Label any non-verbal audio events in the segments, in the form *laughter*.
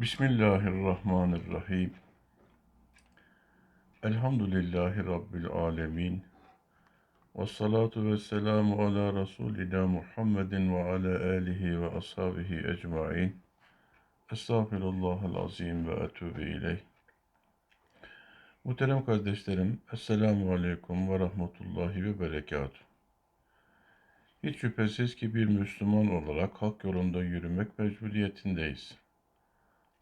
Bismillahirrahmanirrahim. Elhamdülillahi Rabbil alemin. Ve salatu ve selamu ala Resulina Muhammedin ve ala alihi ve ashabihi ecmain. Estağfirullahal azim ve etûbü ileyh. Muhterem kardeşlerim, Esselamu Aleyküm ve Rahmetullahi ve Berekatuhu. Hiç şüphesiz ki bir Müslüman olarak hak yolunda yürümek mecburiyetindeyiz.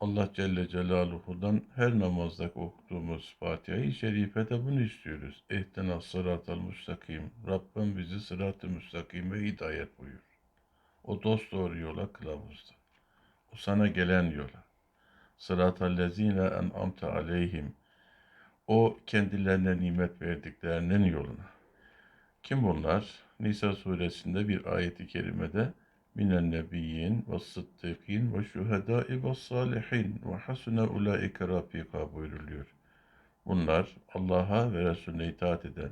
Allah Celle Celaluhu'dan her namazda okuduğumuz Fatiha-i Şerife'de bunu istiyoruz. İhdina sıratal müstakim. Rabbim bizi sırat-ı müstakime hidayet buyur. O dost doğru yola kılavuzda. O sana gelen yola. Sıratal lezine en'amte aleyhim. O kendilerine nimet verdiklerinin yoluna. Kim bunlar? Nisa suresinde bir ayeti kerimede minen nebiyyin ve sıddıkîn ve şühedâi ve salihin ve hasune ulaike rafika buyuruluyor. Bunlar Allah'a ve Resulüne itaat eden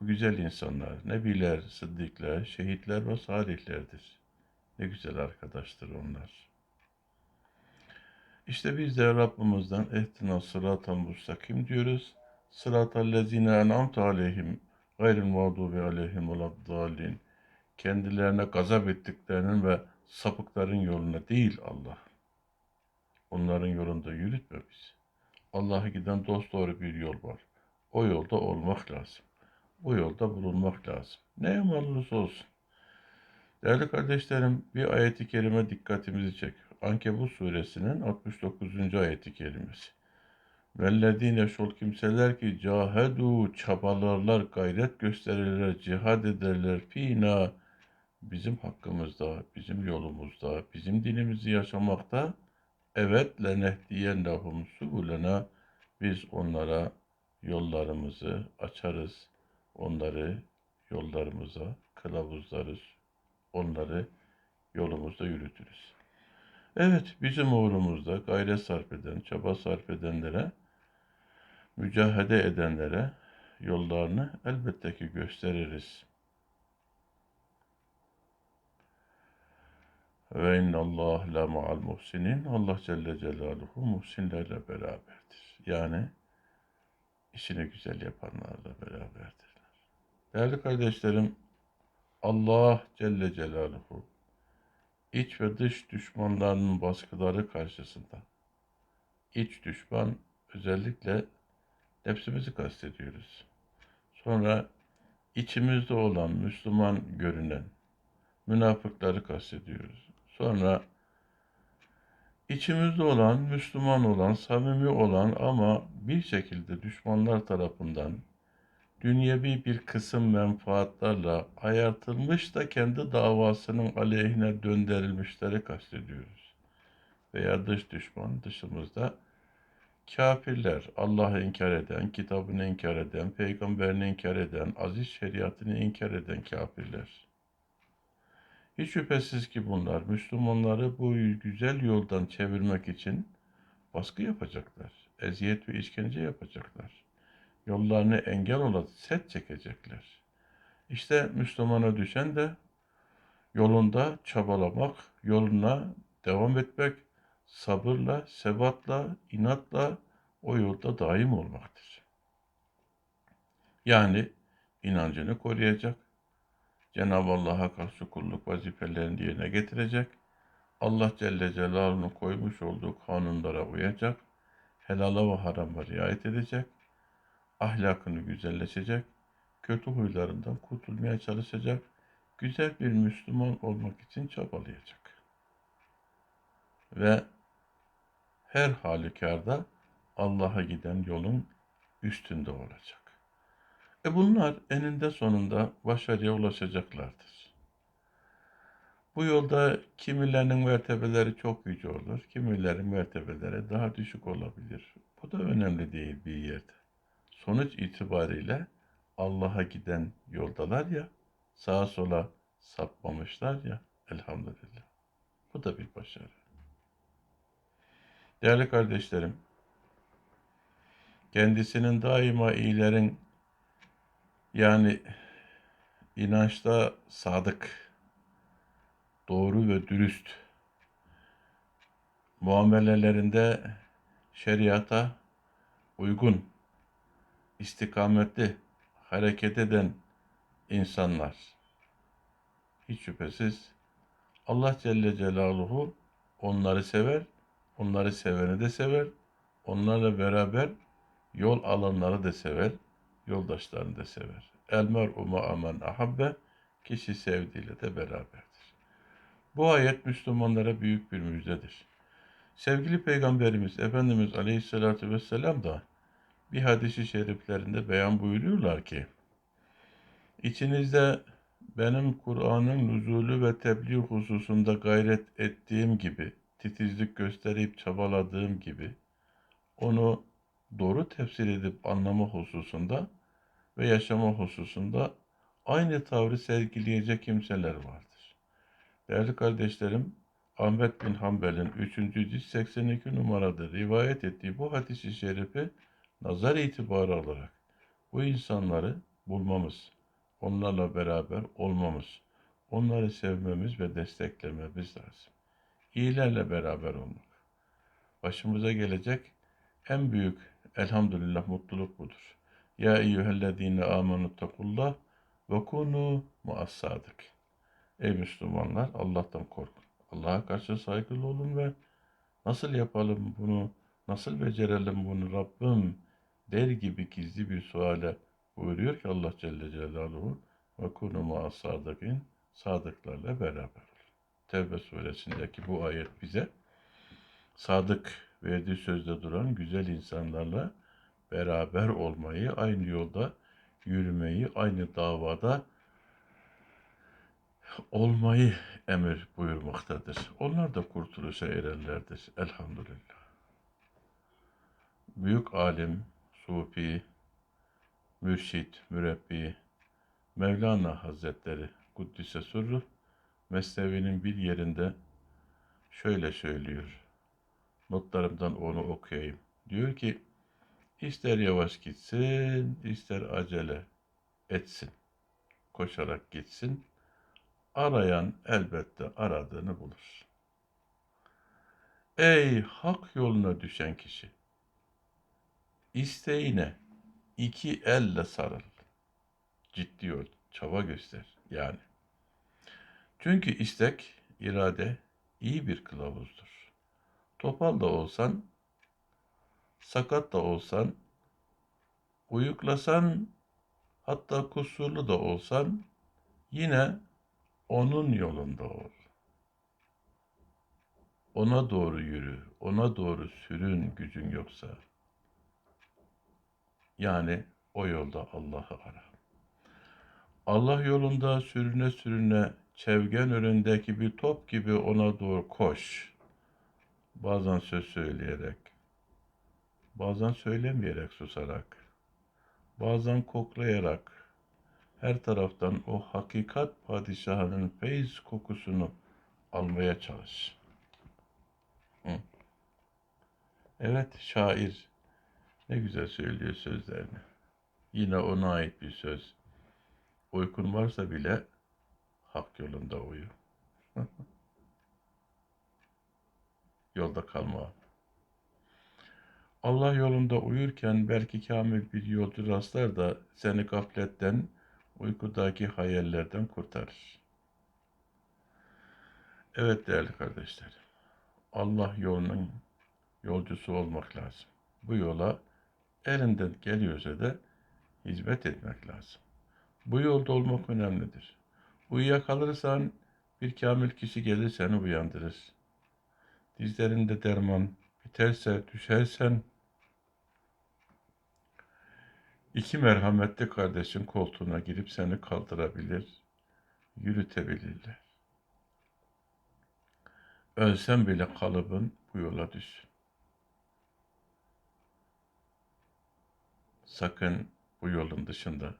bu güzel insanlar, nebiler, sıddıklar, şehitler ve salihlerdir. Ne güzel arkadaştır onlar. İşte biz de Rabbimizden ehtina sıratal mustakim diyoruz. Sıratal lezine en'amte aleyhim gayril mağdubi aleyhim veladdallin kendilerine gazap ettiklerinin ve sapıkların yoluna değil Allah. Onların yolunda yürütme bizi. Allah'a giden dost doğru bir yol var. O yolda olmak lazım. Bu yolda bulunmak lazım. Ne yamanlısı olsun. Değerli kardeşlerim bir ayeti kerime dikkatimizi çek. Ankebut suresinin 69. ayeti kerimesi. Vellezine şol kimseler ki cahedu çabalarlar, gayret gösterirler, cihad ederler fina bizim hakkımızda, bizim yolumuzda, bizim dinimizi yaşamakta evet lenehdiyennehum subulena biz onlara yollarımızı açarız. Onları yollarımıza kılavuzlarız. Onları yolumuzda yürütürüz. Evet, bizim uğrumuzda gayret sarf eden, çaba sarf edenlere, mücahede edenlere yollarını elbette ki gösteririz. Ve innallah la ma'al muhsinin. Allah Celle Celaluhu muhsinlerle beraberdir. Yani işini güzel yapanlarla beraberdirler. Değerli kardeşlerim, Allah Celle Celaluhu iç ve dış düşmanlarının baskıları karşısında iç düşman özellikle nefsimizi kastediyoruz. Sonra içimizde olan Müslüman görünen münafıkları kastediyoruz. Sonra içimizde olan, Müslüman olan, samimi olan ama bir şekilde düşmanlar tarafından dünyevi bir kısım menfaatlarla ayartılmış da kendi davasının aleyhine döndürülmüşleri kastediyoruz. Veya dış düşman dışımızda kafirler, Allah'ı inkar eden, kitabını inkar eden, peygamberini inkar eden, aziz şeriatını inkar eden kafirler. Hiç şüphesiz ki bunlar Müslümanları bu güzel yoldan çevirmek için baskı yapacaklar. Eziyet ve işkence yapacaklar. Yollarını engel olan set çekecekler. İşte Müslümana düşen de yolunda çabalamak, yoluna devam etmek, sabırla, sebatla, inatla o yolda daim olmaktır. Yani inancını koruyacak, Cenab-ı Allah'a karşı kulluk vazifelerini yerine getirecek, Allah Celle Celaluhu'nun koymuş olduğu kanunlara uyacak, helala ve harama riayet edecek, ahlakını güzelleşecek, kötü huylarından kurtulmaya çalışacak, güzel bir Müslüman olmak için çabalayacak. Ve her halükarda Allah'a giden yolun üstünde olacak. E bunlar eninde sonunda başarıya ulaşacaklardır. Bu yolda kimilerinin mertebeleri çok yüce olur, kimilerin mertebeleri daha düşük olabilir. Bu da önemli değil bir yerde. Sonuç itibariyle Allah'a giden yoldalar ya, sağa sola sapmamışlar ya, elhamdülillah. Bu da bir başarı. Değerli kardeşlerim, kendisinin daima iyilerin yani inançta sadık, doğru ve dürüst, muamelelerinde şeriata uygun, istikametli hareket eden insanlar. Hiç şüphesiz Allah Celle Celaluhu onları sever, onları seveni de sever, onlarla beraber yol alanları da sever, yoldaşlarını da sever. El mer'u ma'amen ahabbe, kişi sevdiğiyle de beraberdir. Bu ayet Müslümanlara büyük bir müjdedir. Sevgili Peygamberimiz Efendimiz Aleyhisselatü Vesselam da bir hadisi şeriflerinde beyan buyuruyorlar ki, İçinizde benim Kur'an'ın nüzulü ve tebliğ hususunda gayret ettiğim gibi, titizlik gösterip çabaladığım gibi, onu doğru tefsir edip anlama hususunda ve yaşama hususunda aynı tavrı sergileyecek kimseler vardır. Değerli kardeşlerim, Ahmet bin Hanbel'in 3. cilt 82 numarada rivayet ettiği bu hadisi şerifi nazar itibarı olarak bu insanları bulmamız, onlarla beraber olmamız, onları sevmemiz ve desteklememiz lazım. İyilerle beraber olmak. Başımıza gelecek en büyük elhamdülillah mutluluk budur. Ya eyyühellezine amenu takullah ve kunu muassadık. Ey Müslümanlar Allah'tan korkun. Allah'a karşı saygılı olun ve nasıl yapalım bunu, nasıl becerelim bunu Rabbim der gibi gizli bir suale buyuruyor ki Allah Celle Celaluhu ve kunu ma'as sadıkin sadıklarla beraber ol. Tevbe suresindeki bu ayet bize sadık verdiği sözde duran güzel insanlarla beraber olmayı, aynı yolda yürümeyi, aynı davada olmayı emir buyurmaktadır. Onlar da kurtuluşa ererlerdir. Elhamdülillah. Büyük alim, sufi, mürşit, mürebbi, Mevlana Hazretleri Kuddise Surru Mesnevi'nin bir yerinde şöyle söylüyor. Notlarımdan onu okuyayım. Diyor ki, ister yavaş gitsin, ister acele etsin. Koşarak gitsin. Arayan elbette aradığını bulur. Ey hak yoluna düşen kişi! isteğine iki elle sarıl. Ciddi ol, çaba göster yani. Çünkü istek, irade iyi bir kılavuzdur. Topal da olsan, sakat da olsan, uyuklasan, hatta kusurlu da olsan, yine onun yolunda ol. Ona doğru yürü, ona doğru sürün gücün yoksa. Yani o yolda Allah'ı ara. Allah yolunda sürüne sürüne çevgen önündeki bir top gibi ona doğru koş. Bazen söz söyleyerek, bazen söylemeyerek susarak, bazen koklayarak, her taraftan o hakikat padişahının feyz kokusunu almaya çalış. Hı. Evet, şair ne güzel söylüyor sözlerini. Yine ona ait bir söz. Uykun varsa bile hak yolunda uyu. *laughs* Yolda kalma. Allah yolunda uyurken belki kamil bir yolcu rastlar da seni gafletten, uykudaki hayallerden kurtarır. Evet değerli kardeşlerim, Allah yolunun yolcusu olmak lazım. Bu yola elinden geliyorsa da hizmet etmek lazım. Bu yolda olmak önemlidir. Uyuyakalırsan bir kamil kişi gelir seni uyandırır. Dizlerinde derman biterse düşersen iki merhametli kardeşin koltuğuna girip seni kaldırabilir, yürütebilirler. Ölsem bile kalıbın bu yola düşsün. Sakın bu yolun dışında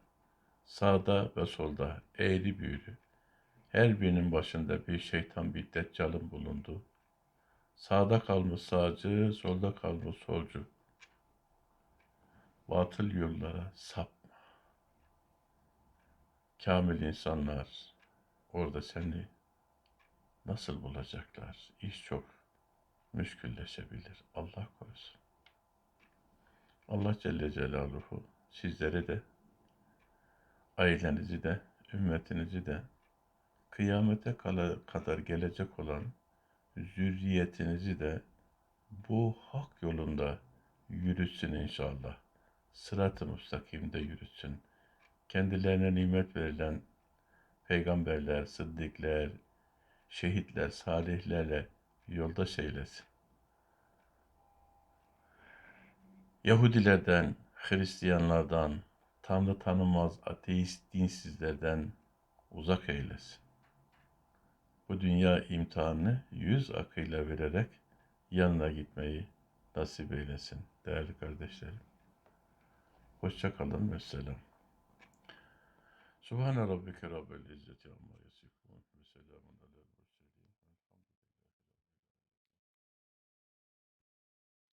sağda ve solda eğri büğrü her birinin başında bir şeytan bir deccalın bulundu. Sağda kalmış sağcı, solda kalmış solcu. Batıl yollara sapma. Kamil insanlar orada seni nasıl bulacaklar? İş çok. müşkülleşebilir. Allah korusun. Allah Celle Celaluhu sizleri de, ailenizi de, ümmetinizi de, kıyamete kadar gelecek olan zürriyetinizi de bu hak yolunda yürütsün inşallah. Sırat-ı müstakimde yürütsün. Kendilerine nimet verilen peygamberler, sıddıklar, şehitler, salihlerle yoldaş eylesin. Yahudilerden, Hristiyanlardan, Tanrı tanımaz ateist dinsizlerden uzak eylesin. Bu dünya imtihanını yüz akıyla vererek yanına gitmeyi nasip eylesin değerli kardeşlerim. Hoşça kalın ve selam. Subhane Rabbike Rabbil İzzeti Amma Yasifun ve Selamun